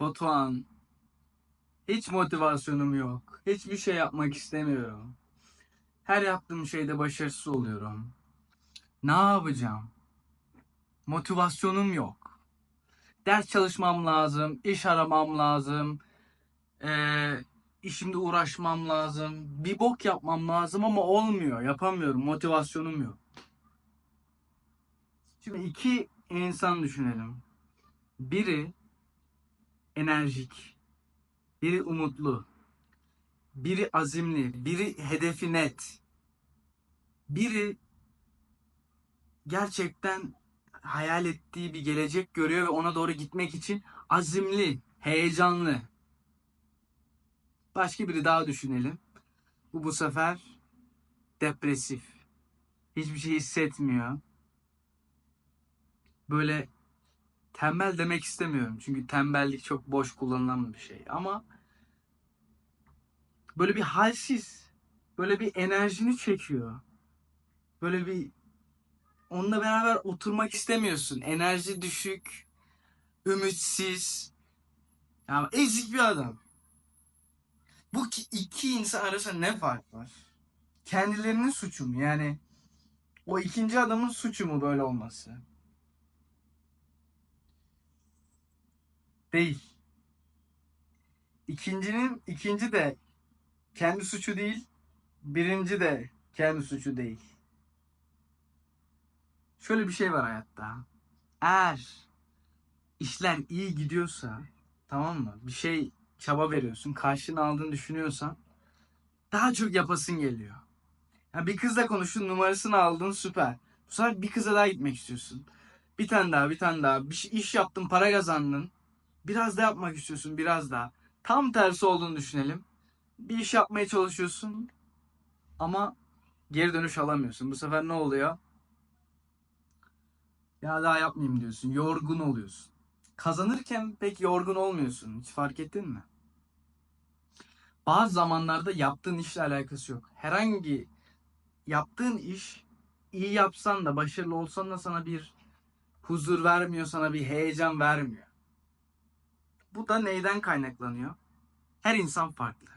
Batuhan. Hiç motivasyonum yok. Hiçbir şey yapmak istemiyorum. Her yaptığım şeyde başarısız oluyorum. Ne yapacağım? Motivasyonum yok. Ders çalışmam lazım, iş aramam lazım, ee, işimde uğraşmam lazım, bir bok yapmam lazım ama olmuyor, yapamıyorum, motivasyonum yok. Şimdi iki insan düşünelim. Biri enerjik, biri umutlu, biri azimli, biri hedefi net, biri gerçekten hayal ettiği bir gelecek görüyor ve ona doğru gitmek için azimli, heyecanlı. Başka biri daha düşünelim. Bu bu sefer depresif. Hiçbir şey hissetmiyor. Böyle tembel demek istemiyorum. Çünkü tembellik çok boş kullanılan bir şey. Ama böyle bir halsiz, böyle bir enerjini çekiyor. Böyle bir onunla beraber oturmak istemiyorsun. Enerji düşük, ümitsiz. Yani ezik bir adam. Bu ki- iki insan arasında ne fark var? Kendilerinin suçu mu? Yani o ikinci adamın suçu mu böyle olması? Değil. İkincinin ikinci de kendi suçu değil, birinci de kendi suçu değil. Şöyle bir şey var hayatta. Eğer işler iyi gidiyorsa, tamam mı? Bir şey çaba veriyorsun, karşını aldığını düşünüyorsan daha çok yapasın geliyor. Ya bir kızla konuştun, numarasını aldın, süper. Bu sefer bir kıza daha gitmek istiyorsun. Bir tane daha, bir tane daha. Bir şey- iş yaptın, para kazandın. Biraz da yapmak istiyorsun, biraz daha. Tam tersi olduğunu düşünelim. Bir iş yapmaya çalışıyorsun ama geri dönüş alamıyorsun. Bu sefer ne oluyor? Ya daha yapmayayım diyorsun. Yorgun oluyorsun. Kazanırken pek yorgun olmuyorsun. Hiç fark ettin mi? Bazı zamanlarda yaptığın işle alakası yok. Herhangi yaptığın iş iyi yapsan da başarılı olsan da sana bir huzur vermiyor, sana bir heyecan vermiyor. Bu da neyden kaynaklanıyor? Her insan farklı.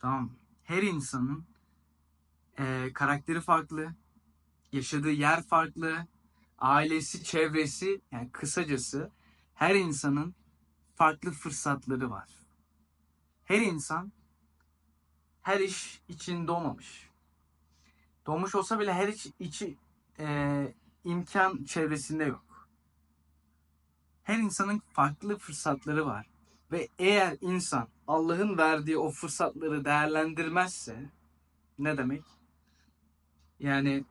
Tamam mı? Her insanın eee, karakteri farklı, yaşadığı yer farklı, ailesi, çevresi, yani kısacası her insanın farklı fırsatları var. Her insan her iş için doğmamış. Doğmuş olsa bile her iş içi eee, imkan çevresinde yok. Her insanın farklı fırsatları var. Ve eğer insan Allah'ın verdiği o fırsatları değerlendirmezse ne demek? Yani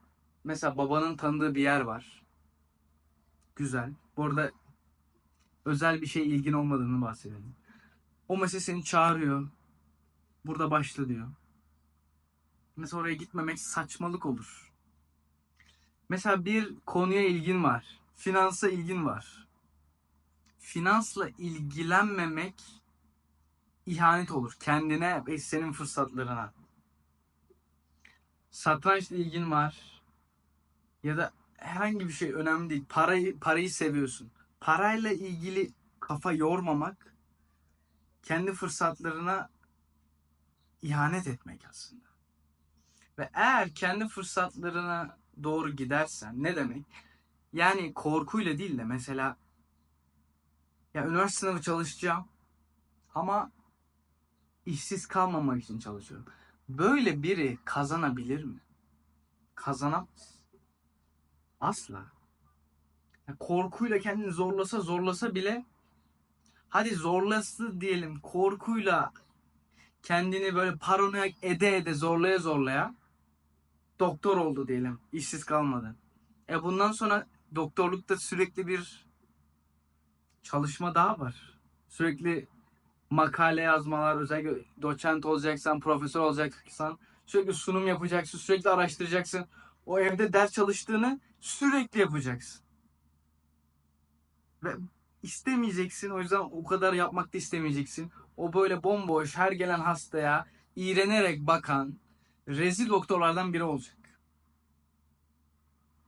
mesela babanın tanıdığı bir yer var. Güzel. Bu arada özel bir şey ilgin olmadığını bahsedelim. O mesela seni çağırıyor. Burada başla diyor. Mesela oraya gitmemek saçmalık olur. Mesela bir konuya ilgin var. Finansa ilgin var. Finansla ilgilenmemek ihanet olur. Kendine ve senin fırsatlarına. Satrançla ilgin var. Ya da herhangi bir şey önemli değil. Parayı parayı seviyorsun. Parayla ilgili kafa yormamak kendi fırsatlarına ihanet etmek aslında. Ve eğer kendi fırsatlarına doğru gidersen ne demek? Yani korkuyla değil de mesela ya üniversite sınavı çalışacağım ama işsiz kalmamak için çalışıyorum. Böyle biri kazanabilir mi? Kazanamaz. Asla. Ya korkuyla kendini zorlasa zorlasa bile hadi zorlası diyelim korkuyla kendini böyle paranoyak ede ede zorlaya zorlaya doktor oldu diyelim işsiz kalmadı. E bundan sonra doktorlukta sürekli bir çalışma daha var. Sürekli makale yazmalar, özellikle doçent olacaksan, profesör olacaksan sürekli sunum yapacaksın, sürekli araştıracaksın. O evde ders çalıştığını sürekli yapacaksın. Ve istemeyeceksin. O yüzden o kadar yapmak da istemeyeceksin. O böyle bomboş her gelen hastaya iğrenerek bakan rezil doktorlardan biri olacak.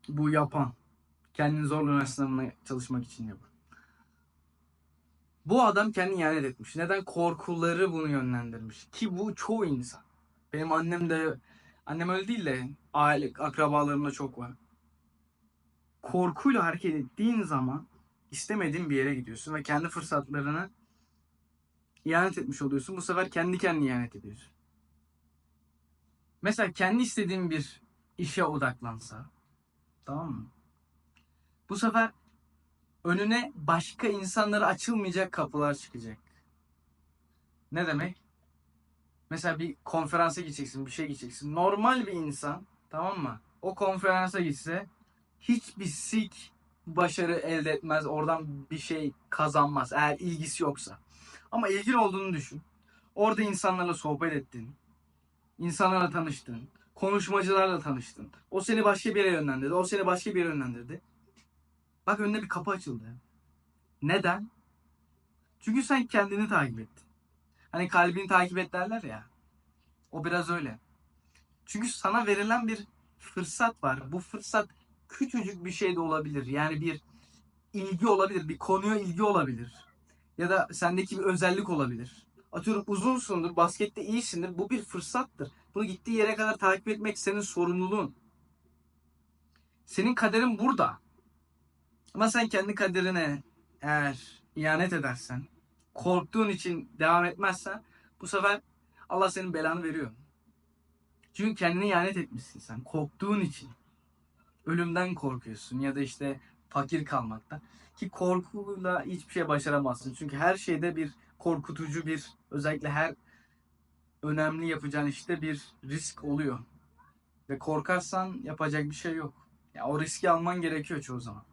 Bu yapan. Kendini zorla üniversite sınavına çalışmak için yapan. Bu adam kendini ihanet etmiş. Neden? Korkuları bunu yönlendirmiş. Ki bu çoğu insan. Benim annem de, annem öyle değil de aile, akrabalarımda çok var. Korkuyla hareket ettiğin zaman istemediğin bir yere gidiyorsun ve kendi fırsatlarını ihanet etmiş oluyorsun. Bu sefer kendi kendine ihanet ediyorsun. Mesela kendi istediğin bir işe odaklansa, tamam mı? Bu sefer önüne başka insanlara açılmayacak kapılar çıkacak. Ne demek? Mesela bir konferansa gideceksin, bir şey gideceksin. Normal bir insan, tamam mı? O konferansa gitse hiçbir sik başarı elde etmez, oradan bir şey kazanmaz eğer ilgisi yoksa. Ama ilgin olduğunu düşün. Orada insanlarla sohbet ettin. insanlarla tanıştın. Konuşmacılarla tanıştın. O seni başka bir yere yönlendirdi. O seni başka bir yere yönlendirdi. Bak önüne bir kapı açıldı. Neden? Çünkü sen kendini takip ettin. Hani kalbini takip et derler ya. O biraz öyle. Çünkü sana verilen bir fırsat var. Bu fırsat küçücük bir şey de olabilir. Yani bir ilgi olabilir. Bir konuya ilgi olabilir. Ya da sendeki bir özellik olabilir. Atıyorum uzunsundur, baskette iyisindir. Bu bir fırsattır. Bunu gittiği yere kadar takip etmek senin sorumluluğun. Senin kaderin burada. Ama sen kendi kaderine eğer ihanet edersen, korktuğun için devam etmezsen bu sefer Allah senin belanı veriyor. Çünkü kendine ihanet etmişsin sen. Korktuğun için. Ölümden korkuyorsun ya da işte fakir kalmaktan. Ki korkuyla hiçbir şey başaramazsın. Çünkü her şeyde bir korkutucu bir özellikle her önemli yapacağın işte bir risk oluyor. Ve korkarsan yapacak bir şey yok. Ya o riski alman gerekiyor çoğu zaman.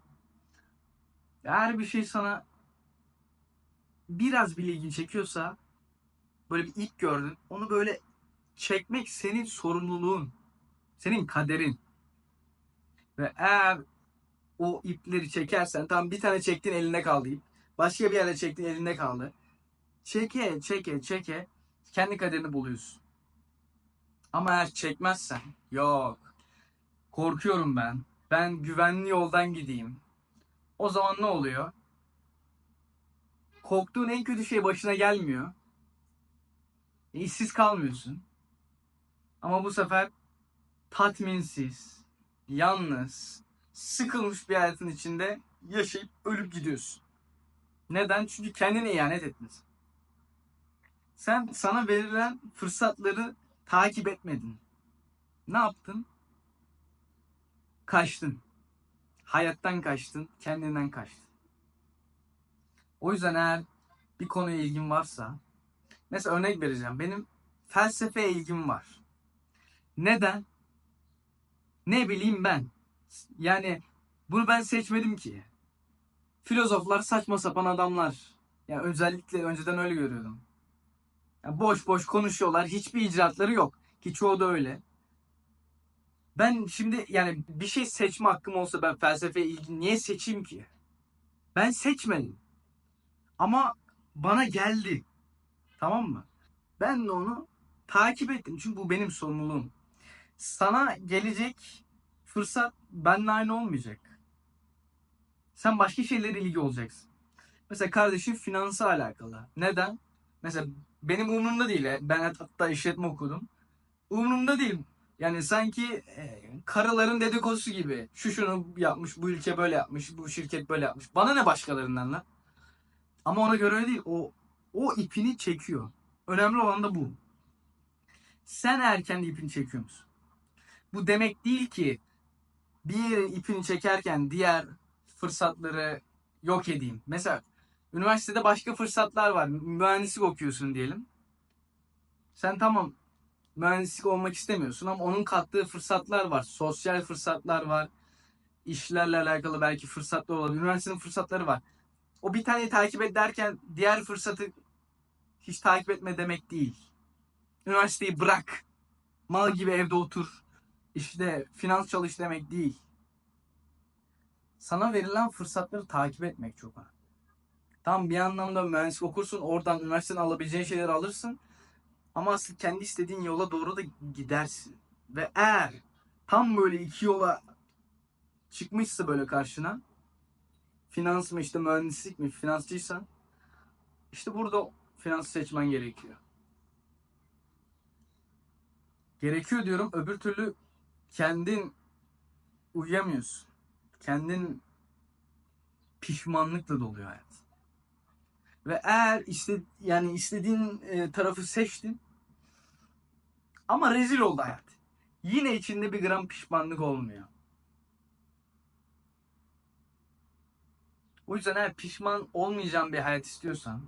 Eğer bir şey sana biraz bile ilgini çekiyorsa böyle bir ip gördün. Onu böyle çekmek senin sorumluluğun. Senin kaderin. Ve eğer o ipleri çekersen tam bir tane çektin elinde kaldı ip. Başka bir yerde çektin elinde kaldı. Çeke çeke çeke kendi kaderini buluyorsun. Ama eğer çekmezsen yok. Korkuyorum ben. Ben güvenli yoldan gideyim. O zaman ne oluyor? Korktuğun en kötü şey başına gelmiyor. E, işsiz kalmıyorsun. Ama bu sefer tatminsiz, yalnız, sıkılmış bir hayatın içinde yaşayıp ölüp gidiyorsun. Neden? Çünkü kendine ihanet ettin. Sen sana verilen fırsatları takip etmedin. Ne yaptın? Kaçtın. Hayattan kaçtın, kendinden kaçtın. O yüzden eğer bir konuya ilgin varsa, mesela örnek vereceğim. Benim felsefeye ilgim var. Neden? Ne bileyim ben. Yani bunu ben seçmedim ki. Filozoflar saçma sapan adamlar. Yani özellikle önceden öyle görüyordum. Yani boş boş konuşuyorlar. Hiçbir icraatları yok. Ki çoğu da öyle. Ben şimdi yani bir şey seçme hakkım olsa ben felsefeye ilgili niye seçeyim ki? Ben seçmedim. Ama bana geldi. Tamam mı? Ben de onu takip ettim. Çünkü bu benim sorumluluğum. Sana gelecek fırsat benimle aynı olmayacak. Sen başka şeylere ilgi olacaksın. Mesela kardeşim finansı alakalı. Neden? Mesela benim umurumda değil. Ben hatta işletme okudum. Umurumda değil. Yani sanki e, karıların dedikodusu gibi. Şu şunu yapmış, bu ülke böyle yapmış, bu şirket böyle yapmış. Bana ne başkalarından lan? Ama ona göre öyle değil. O o ipini çekiyor. Önemli olan da bu. Sen eğer kendi ipini çekiyor musun? Bu demek değil ki bir ipini çekerken diğer fırsatları yok edeyim. Mesela üniversitede başka fırsatlar var. Mühendislik okuyorsun diyelim. Sen tamam mühendislik olmak istemiyorsun ama onun kattığı fırsatlar var. Sosyal fırsatlar var. İşlerle alakalı belki fırsatlar olabilir. Üniversitenin fırsatları var. O bir taneyi takip et derken diğer fırsatı hiç takip etme demek değil. Üniversiteyi bırak. Mal gibi evde otur. İşte finans çalış demek değil. Sana verilen fırsatları takip etmek çok önemli. Tam bir anlamda mühendislik okursun, oradan üniversiteden alabileceğin şeyleri alırsın. Ama asıl kendi istediğin yola doğru da gidersin. Ve eğer tam böyle iki yola çıkmışsa böyle karşına finans mı işte mühendislik mi finansçıysan İşte burada finansı seçmen gerekiyor. Gerekiyor diyorum. Öbür türlü kendin uyuyamıyorsun. Kendin pişmanlıkla doluyor hayat. Ve eğer iste, yani istediğin e, tarafı seçtin ama rezil oldu hayat. Yine içinde bir gram pişmanlık olmuyor. O yüzden eğer pişman olmayacağım bir hayat istiyorsan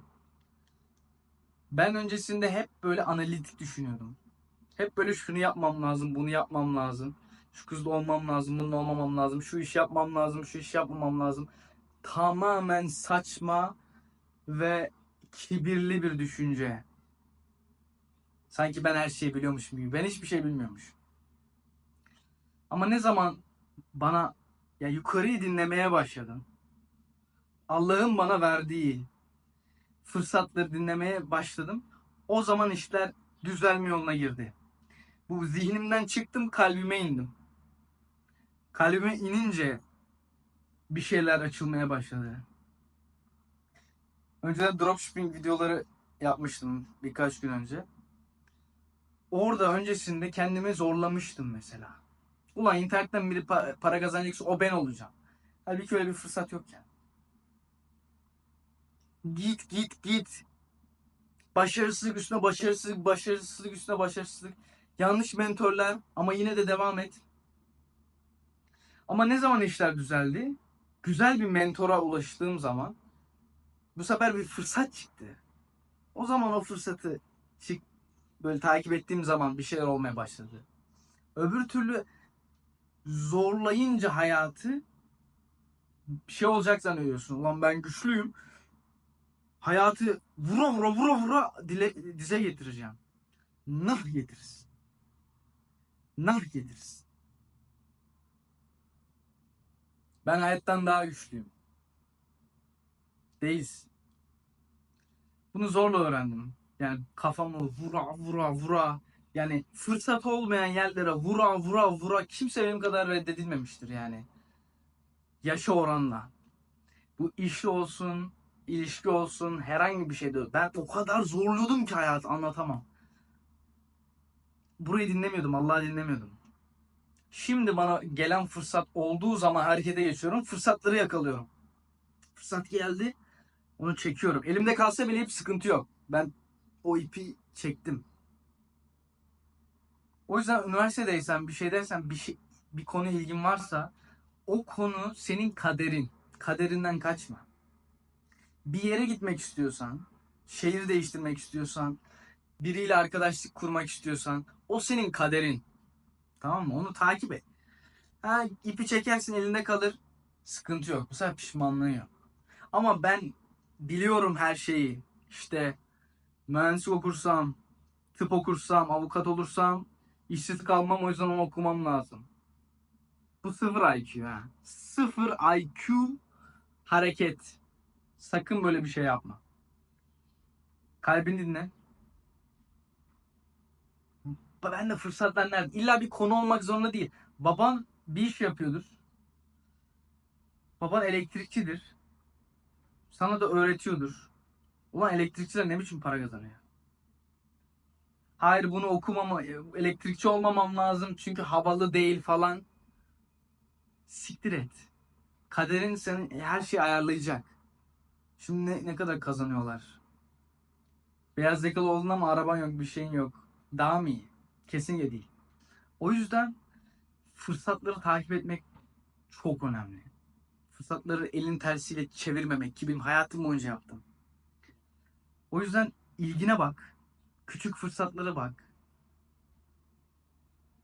ben öncesinde hep böyle analitik düşünüyordum. Hep böyle şunu yapmam lazım, bunu yapmam lazım. Şu kızla olmam lazım, bununla olmamam lazım. Şu iş yapmam lazım, şu iş yapmamam lazım. Tamamen saçma ve kibirli bir düşünce. Sanki ben her şeyi biliyormuşum gibi. Ben hiçbir şey bilmiyormuş. Ama ne zaman bana ya yukarıyı dinlemeye başladım. Allah'ın bana verdiği fırsatları dinlemeye başladım. O zaman işler düzelme yoluna girdi. Bu zihnimden çıktım, kalbime indim. Kalbime inince bir şeyler açılmaya başladı. Önceden dropshipping videoları yapmıştım birkaç gün önce. Orada öncesinde kendimi zorlamıştım mesela. Ulan internetten biri pa- para kazanacaksa o ben olacağım. Halbuki öyle bir fırsat yok yani. Git git git. Başarısızlık üstüne başarısızlık, başarısızlık üstüne başarısızlık. Yanlış mentorlar ama yine de devam et. Ama ne zaman işler düzeldi? Güzel bir mentora ulaştığım zaman bu sefer bir fırsat çıktı. O zaman o fırsatı çık böyle takip ettiğim zaman bir şeyler olmaya başladı. Öbür türlü zorlayınca hayatı bir şey olacak zannediyorsun. Ulan ben güçlüyüm. Hayatı vura vura vura vura dile, dize getireceğim. Nar getiririz. Nar getiririz. Ben hayattan daha güçlüyüm. Değiliz. Bunu zorla öğrendim. Yani kafamı vura vura vura yani fırsat olmayan yerlere vura vura vura kimse benim kadar reddedilmemiştir yani. Yaşa oranla. Bu işi olsun, ilişki olsun, herhangi bir şeyde. Ben o kadar zorluyordum ki hayatı anlatamam. Burayı dinlemiyordum, Allah'ı dinlemiyordum. Şimdi bana gelen fırsat olduğu zaman harekete geçiyorum. Fırsatları yakalıyorum. Fırsat geldi. Onu çekiyorum. Elimde kalsa bile hiç sıkıntı yok. Ben o ipi çektim. O yüzden üniversitedeysen bir şey dersen bir şey bir konu ilgin varsa o konu senin kaderin. Kaderinden kaçma. Bir yere gitmek istiyorsan, şehir değiştirmek istiyorsan, biriyle arkadaşlık kurmak istiyorsan o senin kaderin. Tamam mı? Onu takip et. Ha, ipi çekersin elinde kalır. Sıkıntı yok. Bu sefer pişmanlığın yok. Ama ben biliyorum her şeyi. İşte mühendislik okursam, tıp okursam, avukat olursam işsiz kalmam o yüzden onu okumam lazım. Bu sıfır IQ ha. Sıfır IQ hareket. Sakın böyle bir şey yapma. Kalbini dinle. Ben de fırsatlar nerede? İlla bir konu olmak zorunda değil. Baban bir iş yapıyordur. Baban elektrikçidir. Sana da öğretiyordur. Ulan elektrikçiler ne biçim para kazanıyor? Hayır bunu okumama, elektrikçi olmamam lazım çünkü havalı değil falan. Siktir et. Kaderin senin her şeyi ayarlayacak. Şimdi ne, ne kadar kazanıyorlar? Beyaz yakalı olduğunda ama araban yok, bir şeyin yok. Daha mı iyi? Kesinlikle değil. O yüzden fırsatları takip etmek çok önemli. Fırsatları elin tersiyle çevirmemek ki hayatım boyunca yaptım. O yüzden ilgine bak. Küçük fırsatlara bak.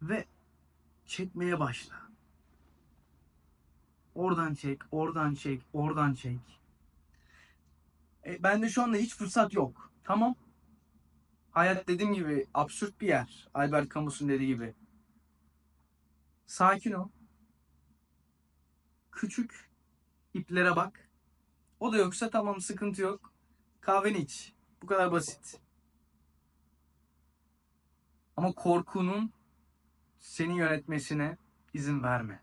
Ve çekmeye başla. Oradan çek, oradan çek, oradan çek. E, bende şu anda hiç fırsat yok. Tamam. Hayat dediğim gibi absürt bir yer. Albert Camus'un dediği gibi. Sakin ol. Küçük iplere bak. O da yoksa tamam sıkıntı yok. Kahveni iç. Bu kadar basit. Ama korkunun seni yönetmesine izin verme.